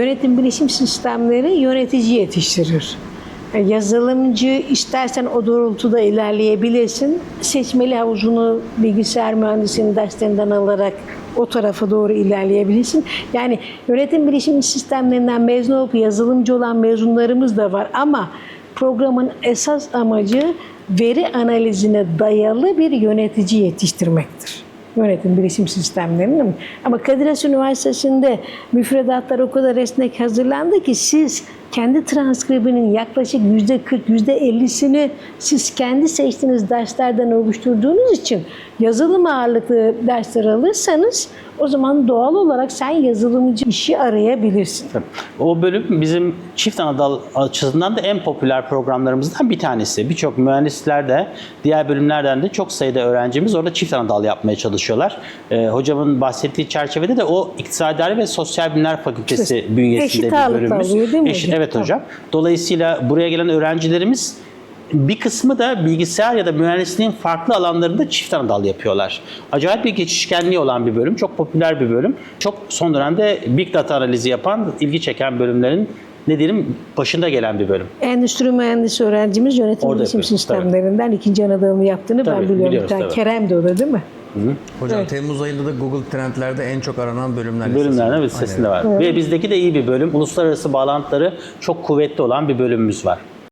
Yönetim bilişim sistemleri yönetici yetiştirir. Yani Yazılımcı istersen o doğrultuda ilerleyebilirsin. Seçmeli havuzunu bilgisayar mühendisliğinin derslerinden alarak o tarafa doğru ilerleyebilirsin. Yani yönetim bilişim sistemlerinden mezun olup yazılımcı olan mezunlarımız da var ama programın esas amacı veri analizine dayalı bir yönetici yetiştirmektir yönetim bilişim sistemlerinin. Ama Kadir Has Üniversitesi'nde müfredatlar o kadar esnek hazırlandı ki siz kendi transkribinin yaklaşık yüzde 40, yüzde 50'sini siz kendi seçtiğiniz derslerden oluşturduğunuz için yazılım ağırlıklı dersler alırsanız o zaman doğal olarak sen yazılımcı işi arayabilirsin. O bölüm bizim çift anadal açısından da en popüler programlarımızdan bir tanesi. Birçok mühendisler de diğer bölümlerden de çok sayıda öğrencimiz orada çift anadal yapmaya çalışıyorlar. Ee, hocamın bahsettiği çerçevede de o İktisadari ve Sosyal Bilimler Fakültesi bünyesinde eşit bir bölümümüz. alıyor değil mi Eşit- evet hocam. Dolayısıyla buraya gelen öğrencilerimiz bir kısmı da bilgisayar ya da mühendisliğin farklı alanlarında çift anadal yapıyorlar. Acayip bir geçişkenliği olan bir bölüm, çok popüler bir bölüm. Çok son dönemde big data analizi yapan, ilgi çeken bölümlerin ne diyelim başında gelen bir bölüm. Endüstri mühendisi öğrencimiz yönetim bilişim sistemlerinden ikinci anadalını yaptığını ben Tabii, biliyorum. Bir biliyoruz, tabii. Kerem de o da değil mi? Hocam Evet. Temmuz ayında da Google Trendler'de en çok aranan bölümler bir Aynen. listesinde var. Ve bizdeki de iyi bir bölüm. Uluslararası bağlantıları çok kuvvetli olan bir bölümümüz var.